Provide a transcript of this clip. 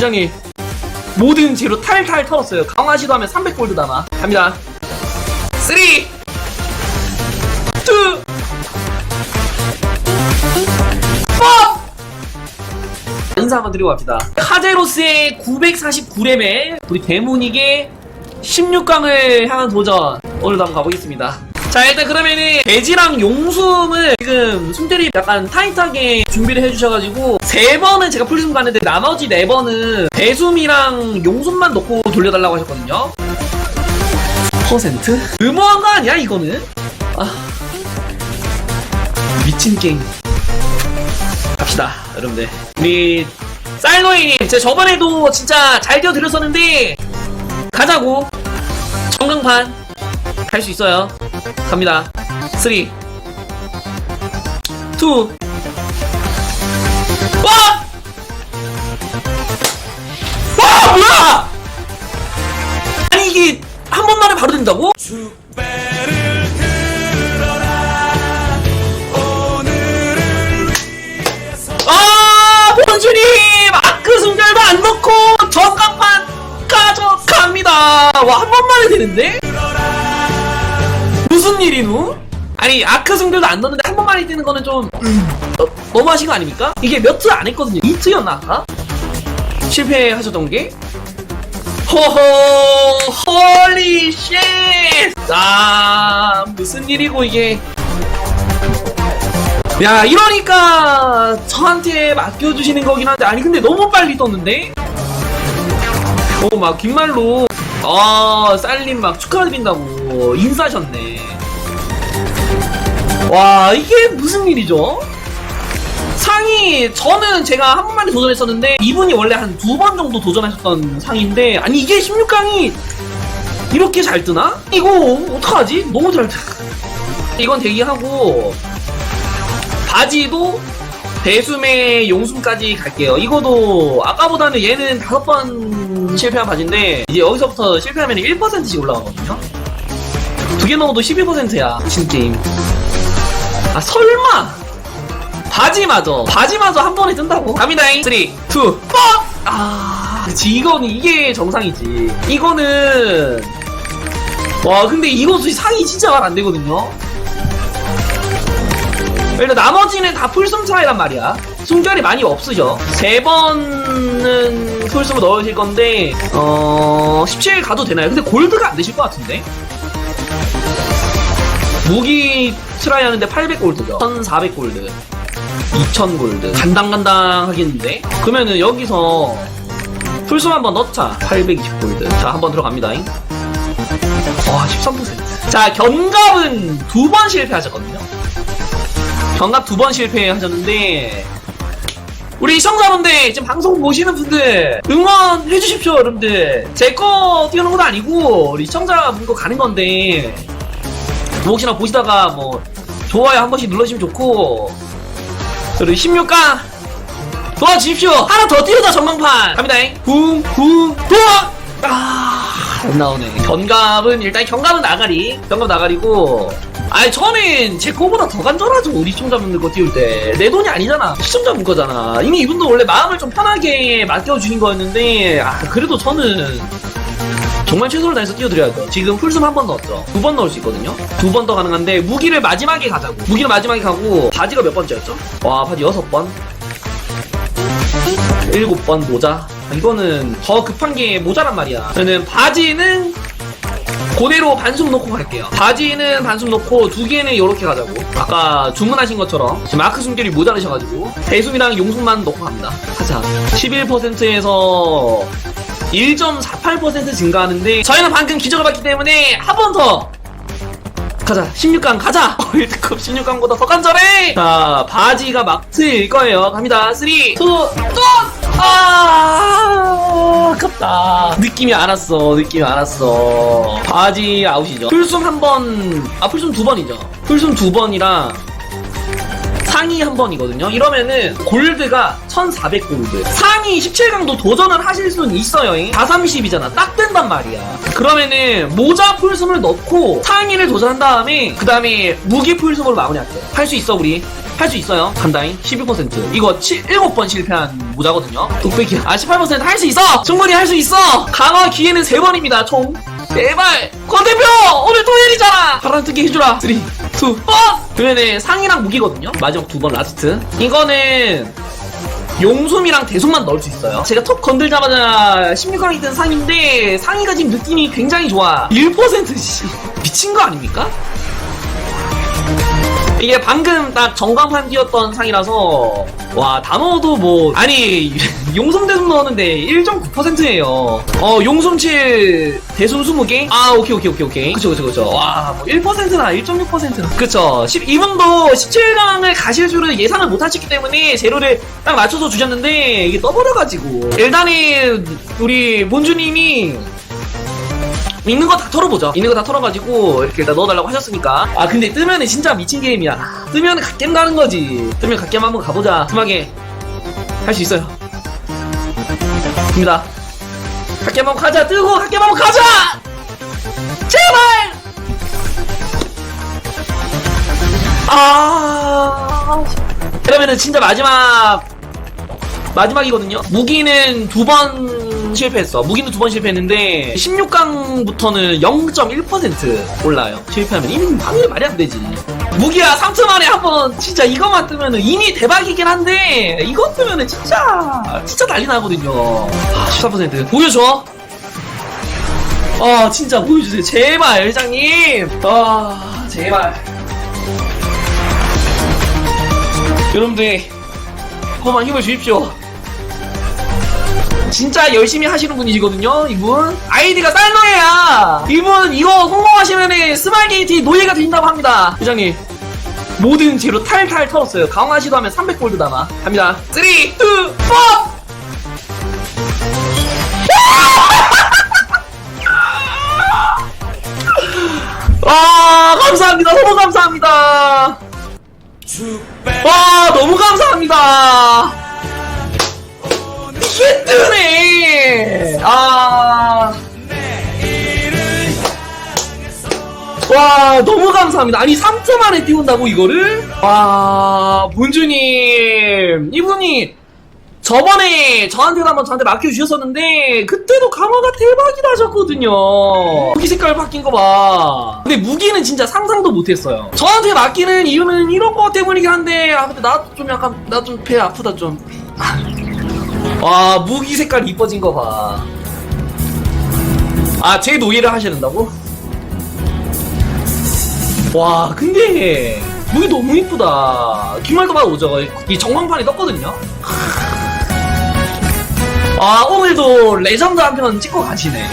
회장님 모든 재료 탈탈 털었어요. 강화시도 하면 300골드 남아. 갑니다. 3 2 4 인사 한번 드리고 갑시다. 카제로스의 949렘에 우리 데모닉의 16강을 향한 도전. 오늘도 한번 가보겠습니다 자 일단 그러면은 돼지랑 용숨을 지금 숨들이 약간 타이트하게 준비를 해주셔가지고 세 번은 제가 풀숨 가는데 나머지 네 번은 배숨이랑 용숨만 넣고 돌려달라고 하셨거든요. 퍼센트? 의무한 거 아니야 이거는? 아. 미친 게임. 갑시다 여러분들. 우리 쌀노이님 제가 저번에도 진짜 잘 뛰어드렸었는데 가자고. 정강판 갈수 있어요. 갑니다. 3 2 와! 와 뭐야! 아니 이게 한 번만에 바로 된다고? 아 본주님! 아크 순결도 안 넣고 전강판 가져갑니다. 와 한 번만에 되는데? 무슨 일이누? 아니 아크 승들도 안 넣는데 한 번만에 뜨는 거는 좀 어, 너무 하신 거 아닙니까? 이게 몇 트 안 했거든요 2트였나 아까? 실패하셨던 게? 호호 홀리 쉣! 아 무슨 일이고 이게 야 이러니까 저한테 맡겨주시는 거긴 한데 아니 근데 너무 빨리 떴는데? 어막 귓말로 아 쌀님 막 축하드린다고 인사하셨네 와 이게 무슨 일이죠? 상이 저는 제가 한 번만에 도전했었는데 이분이 원래 한 두 번 정도 도전하셨던 상인데 아니 이게 16강이 이렇게 잘 뜨나? 이거 어떡하지? 너무 잘 뜨. 이건 대기하고 바지도 배숨에 용숨까지 갈게요. 이거도 아까보다는 얘는 다섯 번 실패한 바지인데 이제 여기서부터 실패하면 1%씩 올라가거든요. 두 개 넣어도 11%야. 진 게임. 아 설마 바지마저 바지마저 한 번에 뜬다고? 갑니다잉 3 2 1 아 그치 이거는 이게 정상이지 이거는 와 근데 이것도 상이 진짜 말 안 되거든요 일단 나머지는 다 풀숨 차이란 말이야. 숨결이 많이 없으셔. 세 번은 풀숨을 넣으실 건데, 어, 17 가도 되나요? 근데 골드가 안 되실 것 같은데? 무기 트라이 하는데 800골드죠. 1400골드. 2000골드. 간당간당 하겠는데? 그러면은 여기서 풀숨 한번 넣자. 820골드. 자, 한번 들어갑니다. 와, 13%. 자, 견갑은 두 번 실패하셨거든요. 경갑 두 번 실패하셨는데 우리 시청자분들 지금 방송 보시는 분들 응원해 주십시오 여러분들 제거 띄우는 건 아니고 우리 시청자분 거 가는 건데 뭐 혹시나 보시다가 뭐 좋아요 한 번씩 눌러주시면 좋고. 그리고 16강 도와주십시오. 하나 더 띄우자 전망판. 갑니다. 쿵쿵 도와! 아안 나오네. 견갑은 일단 견갑은 나가리. 견갑 나가리고. 아니 저는 제 거보다 더 간절하죠 우리 시청자 분들 거 띄울 때. 내 돈이 아니잖아. 시청자 분 거잖아. 이미 이분도 원래 마음을 좀 편하게 맡겨주신 거였는데 아 그래도 저는 정말 최선을 다해서 띄워드려야죠 지금 풀숨 한 번 넣었죠 두 번 넣을 수 있거든요 두 번 더 가능한데 무기를 마지막에 가자고 무기를 마지막에 가고 바지가 몇 번째였죠? 와 바지 여섯 번 일곱 번 모자 아, 이거는 더 급한 게 모자란 말이야 저는 바지는 그대로 반숨 놓고 갈게요. 바지는 반숨 놓고 두 개는 이렇게 가자고. 아까 주문하신 것처럼 지금 마크 숨결이 모자르셔가지고 배숨이랑 용숨만 놓고 갑니다. 가자. 11%에서 1.48% 증가하는데 저희는 방금 기적을 봤기 때문에 한 번 더. 가자 16강 가자 월드컵 16강보다 더 간절해 자 바지가 막트일 거예요 갑니다 3 2 1 아, 아깝다. 느낌이 알았어. 느낌이 알았어. 바지 아웃이죠. 풀숨 한 번, 아, 풀숨 두 번이죠. 풀숨 두 번이랑 상위 한 번이거든요. 이러면은 골드가 1400 골드. 상위 17강도 도전을 하실 수는 있어요. 430이잖아. 딱 된단 말이야. 그러면은 모자 풀숨을 넣고 상위를 도전한 다음에 그 다음에 무기 풀숨으로 마무리할게요. 할 수 있어, 우리. 할 수 있어요. 간다잉 12% 이거 7, 7번 실패한 모자거든요. 뚝배기 아 18%할 수 있어. 충분히 할 수 있어. 강화 기회는 3번입니다. 총. 제발 권 대표 오늘 토요일이잖아. 파란 특기 해주라. 3, 2, 1. 그러면은 상이랑 무기거든요. 마지막 두 번 라스트. 이거는 용숨이랑 대숨만 넣을 수 있어요. 제가 톡 건들자마자 16강이 든 상인데 상이가 지금 느낌이 굉장히 좋아. 1% 씨. 미친 거 아닙니까? 이게 방금 딱 정강판 뛰었던 상이라서 와 단어도 뭐 아니 용숨 대숨 넣었는데 1.9%예요 어 용숨 7 대숨 20개 아 오케이 오케이 오케이 오케이 그쵸 그쵸 그쵸 와뭐 1%나 1.6%나 그쵸 10, 이분도 17강을 가실 줄은 예상을 못 하셨기 때문에 재료를 딱 맞춰서 주셨는데 이게 떠버려가지고 일단은 우리 몬주님이 있는 거 다 털어보죠. 있는 거 다 털어가지고 이렇게 일단 넣어달라고 하셨으니까. 아 근데 뜨면은 진짜 미친 게임이야. 뜨면은 갓겜 가는 거지. 뜨면 갓겜 한번 가보자. tum하게 할 수 있어요. 갓겜 한번 가자. 뜨고 한번 가자. 제발. 아. 그러면은 진짜 마지막 마지막이거든요. 무기는 두 번 실패했어. 무기는 두 번 실패했는데 16강부터는 0.1% 올라요. 실패하면 이미 확률이 말이 안 되지. 무기야 3초 만에 한번 진짜 이것만 뜨면은 이미 대박이긴 한데 이거 뜨면은 진짜 진짜 난리 나거든요. 아, 14% 보여줘. 아 진짜 보여주세요. 제발 회장님. 아 제발. 여러분들 한번만 힘을 주십시오. 진짜 열심히 하시는 분이시거든요, 이분. 아이디가 쌀노예야. 이분 이거 성공하시면은 스마일게이트 노예가 되신다고 합니다. 회장님. 모든 재료 탈탈 털었어요. 강화시도 하면 300골드 남아. 갑니다. 3, 2, 1! 아, 감사합니다. 너무 감사합니다. 와, 너무 감사합니다. 이게 뜨네. 아. 와, 너무 감사합니다. 아니, 3초 만에 띄운다고, 이거를? 와, 본주님. 이분이 저번에 저한테도 한번 저한테 맡겨주셨었는데, 그때도 강화가 대박이다 하셨거든요. 무기 색깔 바뀐 거 봐. 근데 무기는 진짜 상상도 못했어요. 저한테 맡기는 이유는 이런 거 때문이긴 한데, 아, 근데 나도 좀 약간, 나 좀 배 아프다, 좀. 와 무기 색깔 이뻐진 거 봐. 아제 노예를 하셔야 된다고? 와 근데 무기 너무 이쁘다. 기말도 봐 오죠. 이 정황판이 떴거든요. 아 오늘도 레전드 한편 찍고 가시네.